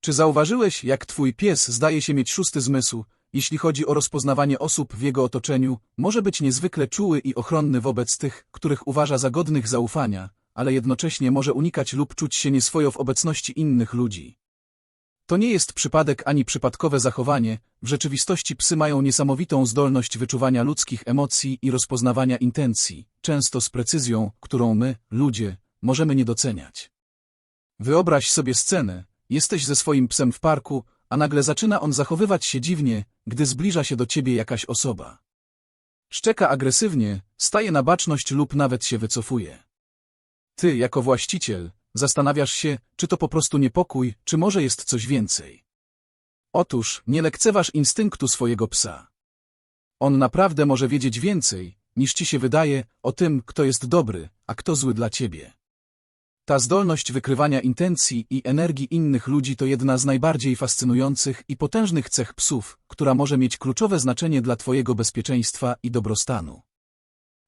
Czy zauważyłeś, jak twój pies zdaje się mieć szósty zmysł, jeśli chodzi o rozpoznawanie osób w jego otoczeniu, może być niezwykle czuły i ochronny wobec tych, których uważa za godnych zaufania, ale jednocześnie może unikać lub czuć się nieswojo w obecności innych ludzi. To nie jest przypadek ani przypadkowe zachowanie, w rzeczywistości psy mają niesamowitą zdolność wyczuwania ludzkich emocji i rozpoznawania intencji, często z precyzją, którą my, ludzie, możemy nie doceniać. Wyobraź sobie scenę, jesteś ze swoim psem w parku, a nagle zaczyna on zachowywać się dziwnie, gdy zbliża się do ciebie jakaś osoba. Szczeka agresywnie, staje na baczność lub nawet się wycofuje. Ty, jako właściciel, zastanawiasz się, czy to po prostu niepokój, czy może jest coś więcej. Otóż, nie lekceważ instynktu swojego psa. On naprawdę może wiedzieć więcej, niż ci się wydaje, o tym, kto jest dobry, a kto zły dla ciebie. Ta zdolność wykrywania intencji i energii innych ludzi to jedna z najbardziej fascynujących i potężnych cech psów, która może mieć kluczowe znaczenie dla twojego bezpieczeństwa i dobrostanu.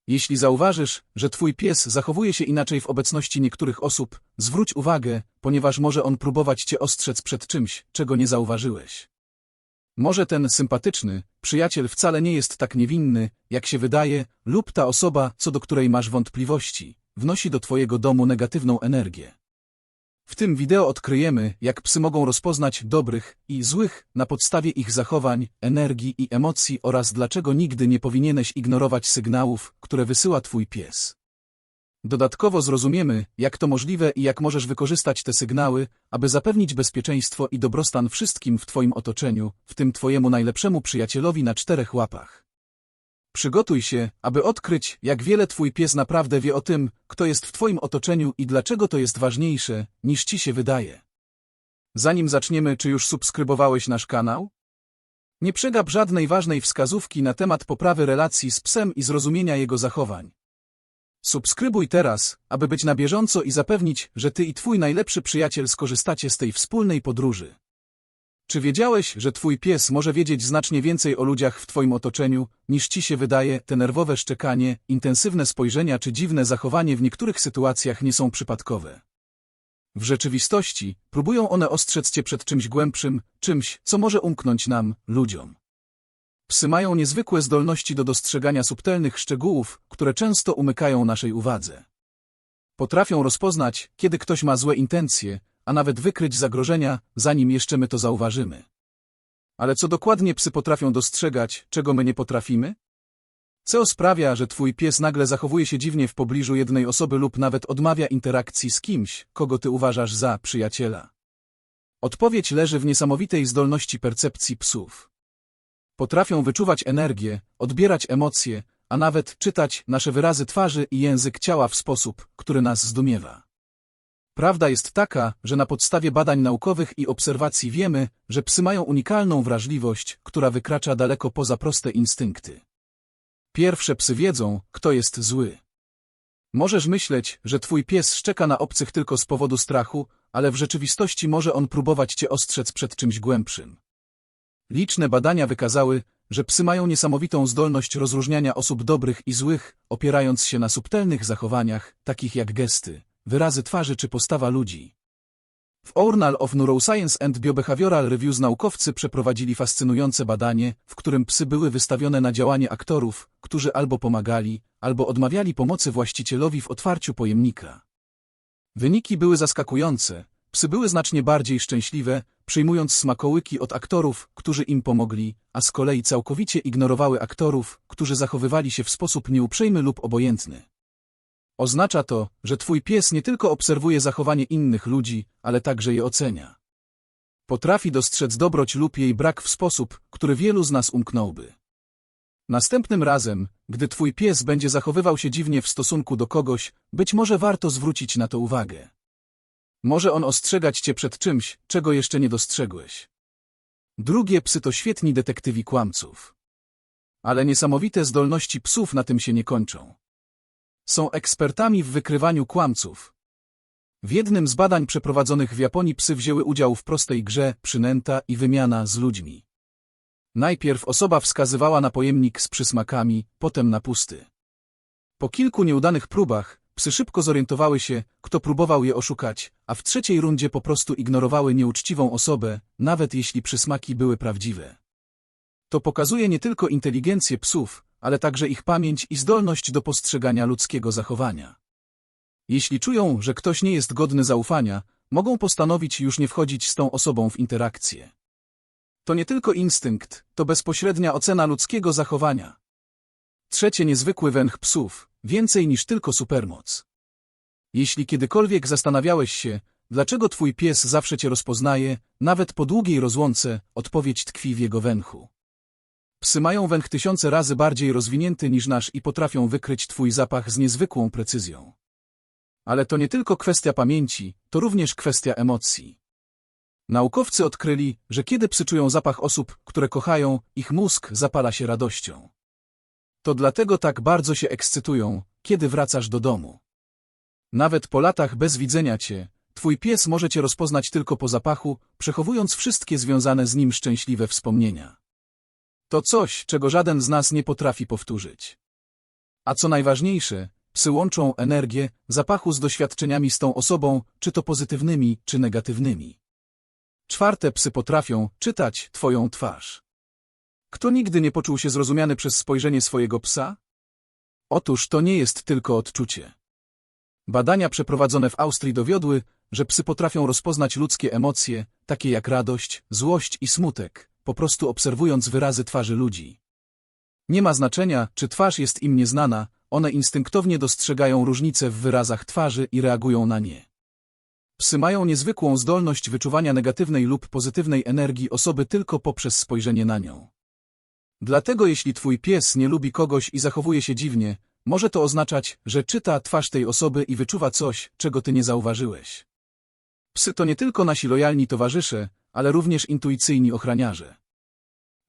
Jeśli zauważysz, że twój pies zachowuje się inaczej w obecności niektórych osób, zwróć uwagę, ponieważ może on próbować cię ostrzec przed czymś, czego nie zauważyłeś. Może ten sympatyczny przyjaciel wcale nie jest tak niewinny, jak się wydaje, lub ta osoba, co do której masz wątpliwości, wnosi do twojego domu negatywną energię. W tym wideo odkryjemy, jak psy mogą rozpoznać dobrych i złych na podstawie ich zachowań, energii i emocji oraz dlaczego nigdy nie powinieneś ignorować sygnałów, które wysyła twój pies. Dodatkowo zrozumiemy, jak to możliwe i jak możesz wykorzystać te sygnały, aby zapewnić bezpieczeństwo i dobrostan wszystkim w twoim otoczeniu, w tym twojemu najlepszemu przyjacielowi na czterech łapach. Przygotuj się, aby odkryć, jak wiele twój pies naprawdę wie o tym, kto jest w twoim otoczeniu i dlaczego to jest ważniejsze, niż ci się wydaje. Zanim zaczniemy, czy już subskrybowałeś nasz kanał? Nie przegap żadnej ważnej wskazówki na temat poprawy relacji z psem i zrozumienia jego zachowań. Subskrybuj teraz, aby być na bieżąco i zapewnić, że ty i twój najlepszy przyjaciel skorzystacie z tej wspólnej podróży. Czy wiedziałeś, że twój pies może wiedzieć znacznie więcej o ludziach w twoim otoczeniu, niż ci się wydaje, te nerwowe szczekanie, intensywne spojrzenia czy dziwne zachowanie w niektórych sytuacjach nie są przypadkowe. W rzeczywistości próbują one ostrzec cię przed czymś głębszym, czymś, co może umknąć nam, ludziom. Psy mają niezwykłe zdolności do dostrzegania subtelnych szczegółów, które często umykają naszej uwadze. Potrafią rozpoznać, kiedy ktoś ma złe intencje, a nawet wykryć zagrożenia, zanim jeszcze my to zauważymy. Ale co dokładnie psy potrafią dostrzegać, czego my nie potrafimy? Co sprawia, że twój pies nagle zachowuje się dziwnie w pobliżu jednej osoby lub nawet odmawia interakcji z kimś, kogo ty uważasz za przyjaciela? Odpowiedź leży w niesamowitej zdolności percepcji psów. Potrafią wyczuwać energię, odbierać emocje, a nawet czytać nasze wyrazy twarzy i język ciała w sposób, który nas zdumiewa. Prawda jest taka, że na podstawie badań naukowych i obserwacji wiemy, że psy mają unikalną wrażliwość, która wykracza daleko poza proste instynkty. Pierwsze psy wiedzą, kto jest zły. Możesz myśleć, że twój pies szczeka na obcych tylko z powodu strachu, ale w rzeczywistości może on próbować cię ostrzec przed czymś głębszym. Liczne badania wykazały, że psy mają niesamowitą zdolność rozróżniania osób dobrych i złych, opierając się na subtelnych zachowaniach, takich jak gesty, wyrazy twarzy czy postawa ludzi. W Journal of Neuroscience and Biobehavioral Reviews naukowcy przeprowadzili fascynujące badanie, w którym psy były wystawione na działanie aktorów, którzy albo pomagali, albo odmawiali pomocy właścicielowi w otwarciu pojemnika. Wyniki były zaskakujące, psy były znacznie bardziej szczęśliwe, przyjmując smakołyki od aktorów, którzy im pomogli, a z kolei całkowicie ignorowały aktorów, którzy zachowywali się w sposób nieuprzejmy lub obojętny. Oznacza to, że twój pies nie tylko obserwuje zachowanie innych ludzi, ale także je ocenia. Potrafi dostrzec dobroć lub jej brak w sposób, który wielu z nas umknąłby. Następnym razem, gdy twój pies będzie zachowywał się dziwnie w stosunku do kogoś, być może warto zwrócić na to uwagę. Może on ostrzegać cię przed czymś, czego jeszcze nie dostrzegłeś. Drugie psy to świetni detektywi kłamców. Ale niesamowite zdolności psów na tym się nie kończą. Są ekspertami w wykrywaniu kłamców. W jednym z badań przeprowadzonych w Japonii psy wzięły udział w prostej grze, przynęta i wymiana z ludźmi. Najpierw osoba wskazywała na pojemnik z przysmakami, potem na pusty. Po kilku nieudanych próbach, psy szybko zorientowały się, kto próbował je oszukać, a w trzeciej rundzie po prostu ignorowały nieuczciwą osobę, nawet jeśli przysmaki były prawdziwe. To pokazuje nie tylko inteligencję psów, ale także ich pamięć i zdolność do postrzegania ludzkiego zachowania. Jeśli czują, że ktoś nie jest godny zaufania, mogą postanowić już nie wchodzić z tą osobą w interakcję. To nie tylko instynkt, to bezpośrednia ocena ludzkiego zachowania. Trzecie niezwykły węch psów, więcej niż tylko supermoc. Jeśli kiedykolwiek zastanawiałeś się, dlaczego twój pies zawsze cię rozpoznaje, nawet po długiej rozłące, odpowiedź tkwi w jego węchu. Psy mają węch tysiące razy bardziej rozwinięty niż nasz i potrafią wykryć twój zapach z niezwykłą precyzją. Ale to nie tylko kwestia pamięci, to również kwestia emocji. Naukowcy odkryli, że kiedy psy czują zapach osób, które kochają, ich mózg zapala się radością. To dlatego tak bardzo się ekscytują, kiedy wracasz do domu. Nawet po latach bez widzenia cię, twój pies może cię rozpoznać tylko po zapachu, przechowując wszystkie związane z nim szczęśliwe wspomnienia. To coś, czego żaden z nas nie potrafi powtórzyć. A co najważniejsze, psy łączą energię, zapachu z doświadczeniami z tą osobą, czy to pozytywnymi, czy negatywnymi. Czwarte psy potrafią czytać twoją twarz. Kto nigdy nie poczuł się zrozumiany przez spojrzenie swojego psa? Otóż to nie jest tylko odczucie. Badania przeprowadzone w Austrii dowiodły, że psy potrafią rozpoznać ludzkie emocje, takie jak radość, złość i smutek, po prostu obserwując wyrazy twarzy ludzi. Nie ma znaczenia, czy twarz jest im nieznana, one instynktownie dostrzegają różnice w wyrazach twarzy i reagują na nie. Psy mają niezwykłą zdolność wyczuwania negatywnej lub pozytywnej energii osoby tylko poprzez spojrzenie na nią. Dlatego jeśli twój pies nie lubi kogoś i zachowuje się dziwnie, może to oznaczać, że czyta twarz tej osoby i wyczuwa coś, czego ty nie zauważyłeś. Psy to nie tylko nasi lojalni towarzysze, ale również intuicyjni ochraniarze.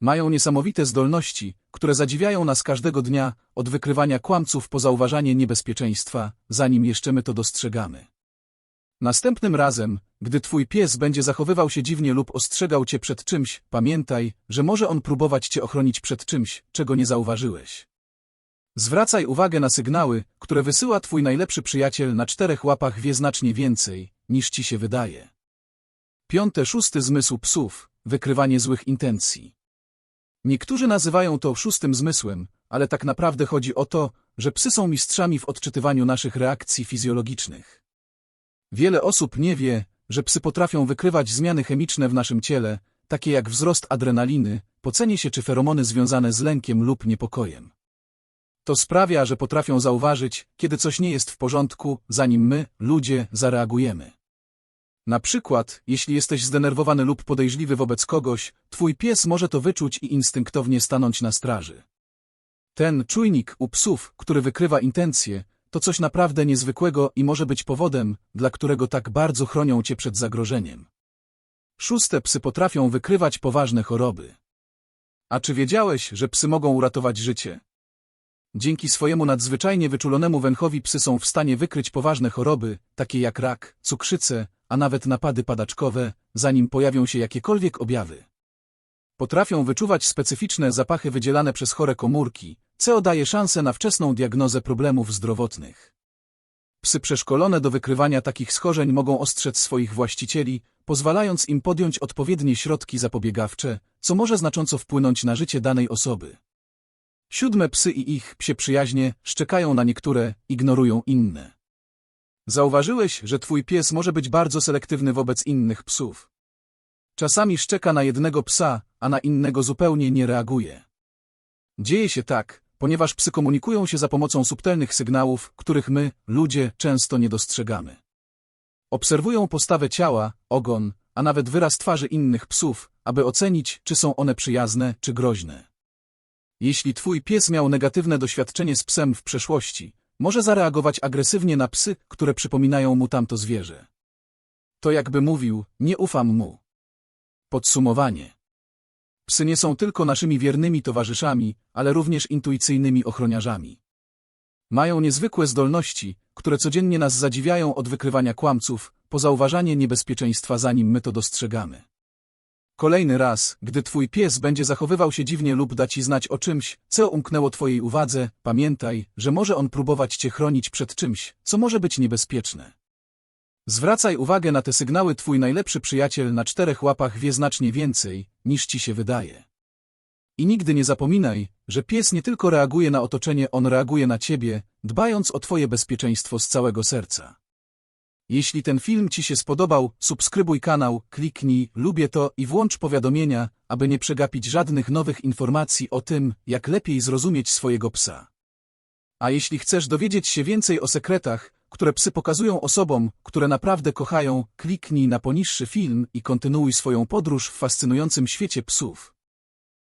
Mają niesamowite zdolności, które zadziwiają nas każdego dnia, od wykrywania kłamców po zauważanie niebezpieczeństwa, zanim jeszcze my to dostrzegamy. Następnym razem, gdy twój pies będzie zachowywał się dziwnie lub ostrzegał cię przed czymś, pamiętaj, że może on próbować cię ochronić przed czymś, czego nie zauważyłeś. Zwracaj uwagę na sygnały, które wysyła twój najlepszy przyjaciel na czterech łapach wie znacznie więcej, niż ci się wydaje. Piąte, szósty zmysł psów, wykrywanie złych intencji. Niektórzy nazywają to szóstym zmysłem, ale tak naprawdę chodzi o to, że psy są mistrzami w odczytywaniu naszych reakcji fizjologicznych. Wiele osób nie wie, że psy potrafią wykrywać zmiany chemiczne w naszym ciele, takie jak wzrost adrenaliny, pocenie się czy feromony związane z lękiem lub niepokojem. To sprawia, że potrafią zauważyć, kiedy coś nie jest w porządku, zanim my, ludzie, zareagujemy. Na przykład, jeśli jesteś zdenerwowany lub podejrzliwy wobec kogoś, twój pies może to wyczuć i instynktownie stanąć na straży. Ten czujnik u psów, który wykrywa intencje, to coś naprawdę niezwykłego i może być powodem, dla którego tak bardzo chronią cię przed zagrożeniem. Szóste psy potrafią wykrywać poważne choroby. A czy wiedziałeś, że psy mogą uratować życie? Dzięki swojemu nadzwyczajnie wyczulonemu węchowi psy są w stanie wykryć poważne choroby, takie jak rak, cukrzycę, a nawet napady padaczkowe, zanim pojawią się jakiekolwiek objawy. Potrafią wyczuwać specyficzne zapachy wydzielane przez chore komórki, co daje szansę na wczesną diagnozę problemów zdrowotnych. Psy przeszkolone do wykrywania takich schorzeń mogą ostrzec swoich właścicieli, pozwalając im podjąć odpowiednie środki zapobiegawcze, co może znacząco wpłynąć na życie danej osoby. Siódme psy i ich psie przyjaźnie szczekają na niektóre, ignorują inne. Zauważyłeś, że twój pies może być bardzo selektywny wobec innych psów. Czasami szczeka na jednego psa, a na innego zupełnie nie reaguje. Dzieje się tak, ponieważ psy komunikują się za pomocą subtelnych sygnałów, których my, ludzie, często nie dostrzegamy. Obserwują postawę ciała, ogon, a nawet wyraz twarzy innych psów, aby ocenić, czy są one przyjazne, czy groźne. Jeśli twój pies miał negatywne doświadczenie z psem w przeszłości, może zareagować agresywnie na psy, które przypominają mu tamto zwierzę. To jakby mówił, nie ufam mu. Podsumowanie. Psy nie są tylko naszymi wiernymi towarzyszami, ale również intuicyjnymi ochroniarzami. Mają niezwykłe zdolności, które codziennie nas zadziwiają od wykrywania kłamców, po zauważanie niebezpieczeństwa zanim my to dostrzegamy. Kolejny raz, gdy twój pies będzie zachowywał się dziwnie lub da ci znać o czymś, co umknęło twojej uwadze, pamiętaj, że może on próbować cię chronić przed czymś, co może być niebezpieczne. Zwracaj uwagę na te sygnały twój najlepszy przyjaciel na czterech łapach wie znacznie więcej, niż ci się wydaje. I nigdy nie zapominaj, że pies nie tylko reaguje na otoczenie, on reaguje na ciebie, dbając o twoje bezpieczeństwo z całego serca. Jeśli ten film Ci się spodobał, subskrybuj kanał, kliknij lubię to i włącz powiadomienia, aby nie przegapić żadnych nowych informacji o tym, jak lepiej zrozumieć swojego psa. A jeśli chcesz dowiedzieć się więcej o sekretach, które psy pokazują osobom, które naprawdę kochają, kliknij na poniższy film i kontynuuj swoją podróż w fascynującym świecie psów.